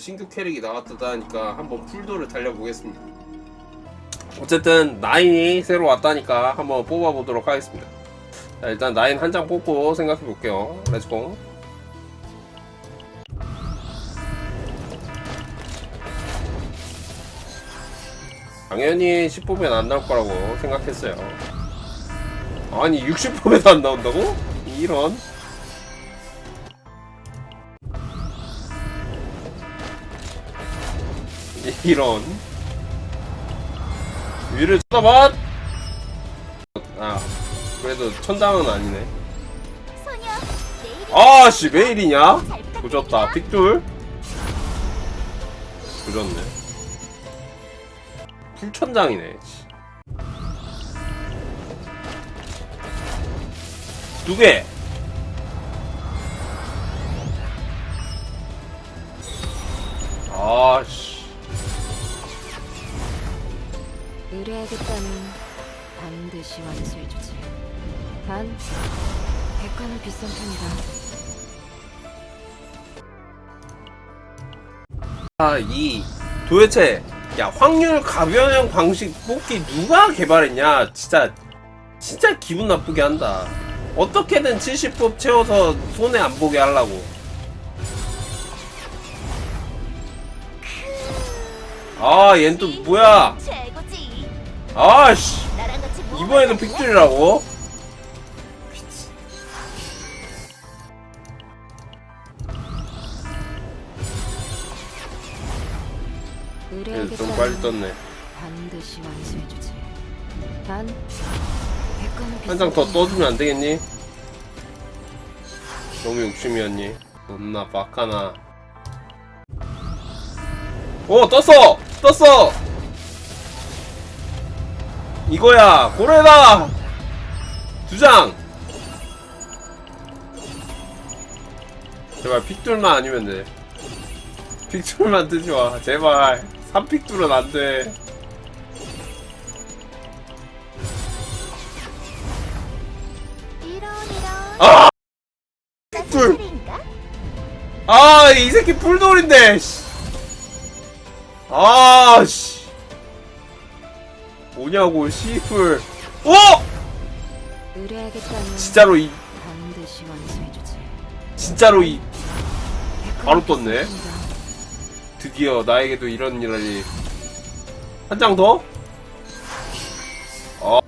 신규 캐릭이 나왔다니까 한번 풀도를 달려보겠습니다. 어쨌든 나인이 새로 왔다니까 한번 뽑아보도록 하겠습니다. 자, 일단 나인 한 장 뽑고 생각해 볼게요. 렛츠고. 당연히 10뽑엔 안 나올 거라고 생각했어요. 아니 60뽑에도 안 나온다고? 이런. 이런. 위를 쳐다봐! 아, 그래도 천장은 아니네. 아씨, 메일이냐? 조졌다. 픽둘. 조졌네. 풀천장이네. 씨. 두 개. 아씨. 의뢰하겠다면 반드시 완수해주지. 단, 백관은 비싼 편이다. 아, 이 도대체 야 확률 가변형 방식 뽑기 누가 개발했냐? 진짜 진짜 기분 나쁘게 한다. 어떻게든 70법 채워서 손해 안 보게 하려고. 아, 얜 또 뭐야? 아씨, 뭐 이번에도 하겠니? 픽들이라고? 그래도 좀 빨리 떴네. 반드시 완수해주지. 단, 백관은 비싼 한장 더. 떠주면 안 되겠니? 너무 욕심이었니? 존나 빡하나. 오 떴어! 떴어! 이거야 고래다! 두 장! 제발 픽둘만 아니면 돼. 픽둘만 뜨지 마. 제발. 3픽둘은 안 돼. 이런 이런. 아! 나 둘. 소리인가? 아, 이 새끼 풀돌인데, 씨. 아, 씨. 뭐냐고 씨풀 어? 진짜로 이 진짜로 이 바로 떴네. 드디어 나에게도 이런 일이 한 장 더? 어.